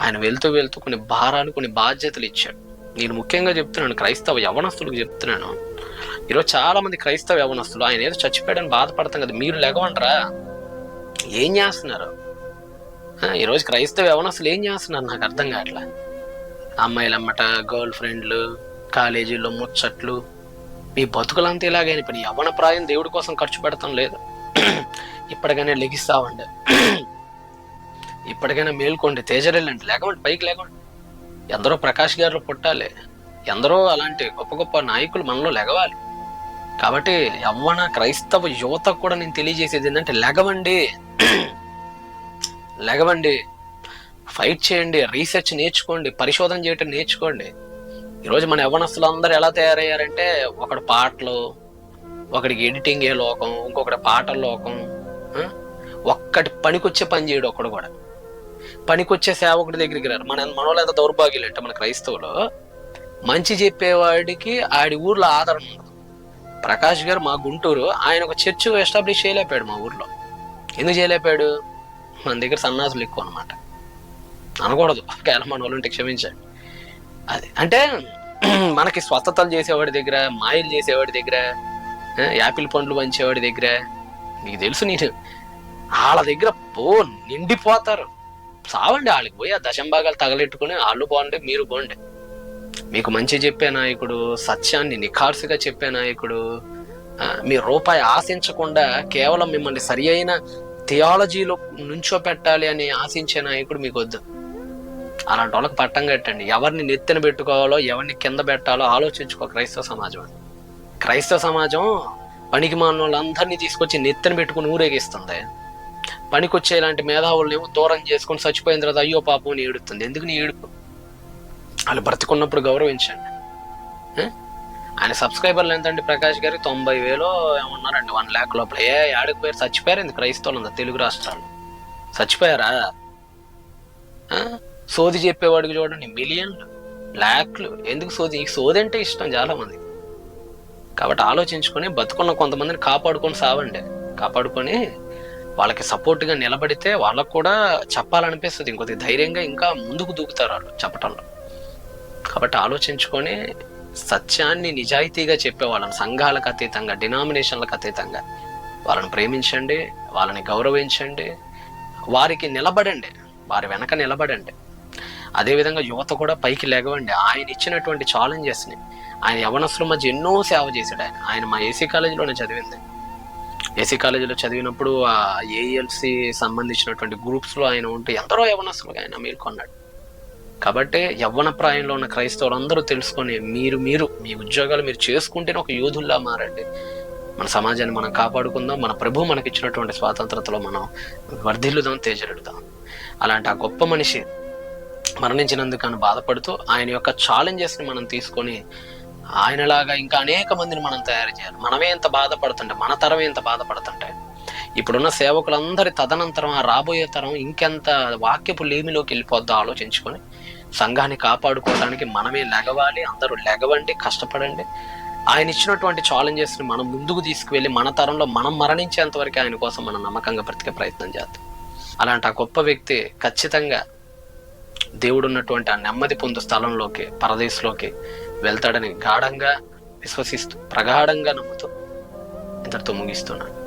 ఆయన వెళ్తూ వెళ్తూ కొన్ని భారాలు కొన్ని బాధ్యతలు ఇచ్చాడు. నేను ముఖ్యంగా చెప్తున్నాను క్రైస్తవ యవనస్తులకు చెప్తున్నాను. ఈరోజు చాలా మంది క్రైస్తవ యవనస్తులు ఆయన ఏదో చచ్చిపోయాడని బాధపడతాం కదా మీరు లెగవంటరా ఏం చేస్తున్నారు? ఈరోజు క్రైస్తవ యవనస్తులు ఏం చేస్తున్నారు నాకు అర్థం కావట్లే? అమ్మాయిలమ్మట గర్ల్ ఫ్రెండ్లు కాలేజీలో ముచ్చట్లు. మీ బతుకులంతా ఇలాగైనా ఇప్పుడు యవన ప్రాయం దేవుడి కోసం ఖర్చు పెడతాం లేదు. ఇప్పటికైనా లెగిస్తామండి ఇప్పటికైనా మేల్కోండి తేజరెళ్ళండి లేకపోతే పైకి లేకండి. ఎందరో ప్రకాష్ గారు పుట్టాలి. ఎందరో అలాంటి గొప్ప గొప్ప నాయకులు మనలో లెగవాలి. కాబట్టి యవ్వన క్రైస్తవ యువతకు కూడా నేను తెలియజేసేది ఏంటంటే లెగవండి. లెగవండి. ఫైట్ చేయండి రీసెర్చ్ నేర్చుకోండి పరిశోధన చేయటం నేర్చుకోండి. ఈరోజు మన యవ్వనస్తులు అందరూ ఎలా తయారయ్యారంటే ఒకడు పాటలు ఒకడికి ఎడిటింగ్ ఏ లోకం ఇంకొకటి పాటల లోకం ఒక్కటి పనికొచ్చే పని చేయడు ఒకడు కూడా. పనికొచ్చే సేవకుడి దగ్గరికి రారు. మన మనలో ఎంత దౌర్భాగ్యులు అంటే మన క్రైస్తవులు మంచి చెప్పేవాడికి ఆడి ఊర్లో ఆదరణ ఉండదు. ప్రకాష్ గారు మా గుంటూరు ఆయన ఒక చర్చ్ ఎస్టాబ్లిష్ చేయలేపాడు మా ఊర్లో. ఎందుకు చేయలేపాడు? మన దగ్గర సన్నాసులు ఎక్కువ అనమాట అనకూడదు. ఒకవేళ మన వాళ్ళు ఉంటే క్షమించండి. అది అంటే మనకి స్వస్థతలు చేసేవాడి దగ్గర మాయలు చేసేవాడి దగ్గర యాపిల్ పండ్లు పంచేవాడి దగ్గర నీకు తెలుసు నేను వాళ్ళ దగ్గర పో నిండిపోతారు. సావండి వాళ్ళకి పోయి ఆ దశంభాగాలు తగలెట్టుకుని వాళ్ళు బాగుండే మీరు బాగుండే మీకు మంచి చెప్పే నాయకుడు సత్యాన్ని నిఖార్సుగా చెప్పే నాయకుడు మీ రూపాయి ఆశించకుండా కేవలం మిమ్మల్ని సరి అయిన థియాలజీలో నుంచో పెట్టాలి అని ఆశించే నాయకుడు మీకు వద్దు. అలాంటి వాళ్ళకి పట్టం కట్టండి. ఎవరిని నెత్తిన పెట్టుకోవాలో ఎవరిని కింద పెట్టాలో ఆలోచించుకో క్రైస్తవ సమాజం క్రైస్తవ సమాజం పనికి మాన వాళ్ళందరినీ తీసుకొచ్చి నెత్తిన పెట్టుకుని ఊరేగిస్తుంది. పనికొచ్చే ఇలాంటి మేధావులను ఏమో దూరం చేసుకొని చచ్చిపోయిన తర్వాత అయ్యో పాపం అని ఏడుతుంది. ఎందుకు నీ ఏడుపు? వాళ్ళు బ్రతికున్నప్పుడు గౌరవించండి. ఆయన సబ్స్క్రైబర్లు ఎంతండి ప్రకాష్ గారికి తొంభై వేలు ఏమన్నారండి? వన్ ల్యాక్ లోపల. ఏ ఆడికి పోయారు? చచ్చిపోయారు ఎందుకు? క్రైస్తవులు ఉందా తెలుగు రాష్ట్రాలు. చచ్చిపోయారా? సోది చెప్పేవాడికి చూడండి మిలియన్లు ల్యాక్లు. ఎందుకు సోది? ఈ సోది అంటే ఇష్టం చాలా మంది కాబట్టి ఆలోచించుకొని బతుకున్న కొంతమందిని కాపాడుకొని సావండి. కాపాడుకొని వాళ్ళకి సపోర్ట్గా నిలబడితే వాళ్ళకు కూడా చెప్పాలనిపిస్తుంది. ఇంకొద్ది ధైర్యంగా ఇంకా ముందుకు దూకుతారు వాళ్ళు చెప్పటంలో. కాబట్టి ఆలోచించుకొని సత్యాన్ని నిజాయితీగా చెప్పే వాళ్ళని సంఘాలకు అతీతంగా డినామినేషన్లకు అతీతంగా వాళ్ళని ప్రేమించండి వాళ్ళని గౌరవించండి వారికి నిలబడండి వారి వెనక నిలబడండి. అదేవిధంగా యువత కూడా పైకి లెగవండి ఆయన ఇచ్చినటువంటి ఛాలెంజెస్ని ఆయన యవనస్తుల మధ్య ఎన్నో సేవ చేశాడు ఆయన. ఆయన మా ఏసీ కాలేజీలోనే చదివింది. ఏసీ కాలేజీలో చదివినప్పుడు ఆ ఏఎల్సి సంబంధించినటువంటి గ్రూప్స్లో ఆయన ఉంటే ఎందరో యవనస్తులుగా ఆయన మేల్కొన్నాడు కాబట్టి యవ్వన ప్రాయంలో ఉన్న క్రైస్తవులందరూ తెలుసుకొని మీరు మీరు మీ ఉద్యోగాలు మీరు చేసుకుంటేనే ఒక యోధుల్లా మారండి. మన సమాజాన్ని మనం కాపాడుకుందాం మన ప్రభు మనకి ఇచ్చినటువంటి స్వాతంత్రతలో మనం వర్ధిల్లుదాం తేజరెడుదాం. అలాంటి ఆ గొప్ప మనిషి మరణించినందుకు అని బాధపడుతూ ఆయన యొక్క ఛాలెంజెస్ని మనం తీసుకొని ఆయనలాగా ఇంకా అనేక మందిని మనం తయారు చేయాలి. మనమే ఎంత బాధపడుతుంటే మన తరం ఎంత బాధపడుతుంటే. ఇప్పుడున్న సేవకులందరి తదనంతరం ఆ రాబోయే తరం ఇంకెంత వాక్యపు లేమిలోకి వెళ్ళిపోద్దో ఆలోచించుకొని సంఘాన్ని కాపాడుకోవడానికి మనమే లెగవాలి అందరూ లెగవండి కష్టపడండి. ఆయన ఇచ్చినటువంటి ఛాలెంజెస్ని మనం ముందుకు తీసుకువెళ్ళి మన తరంలో మనం మరణించేంత వరకు ఆయన కోసం మనం నమ్మకంగా బ్రతికే ప్రయత్నం చేద్దాం. అలాంటి ఆ గొప్ప వ్యక్తి ఖచ్చితంగా దేవుడు ఉన్నటువంటి ఆ నెమ్మది పొందు స్థలంలోకి పరదేశంలోకి వెళ్తాడని గాఢంగా విశ్వసిస్తూ ప్రగాఢంగా నమ్ముతూ ఇంతటితో ముగిస్తున్నాను.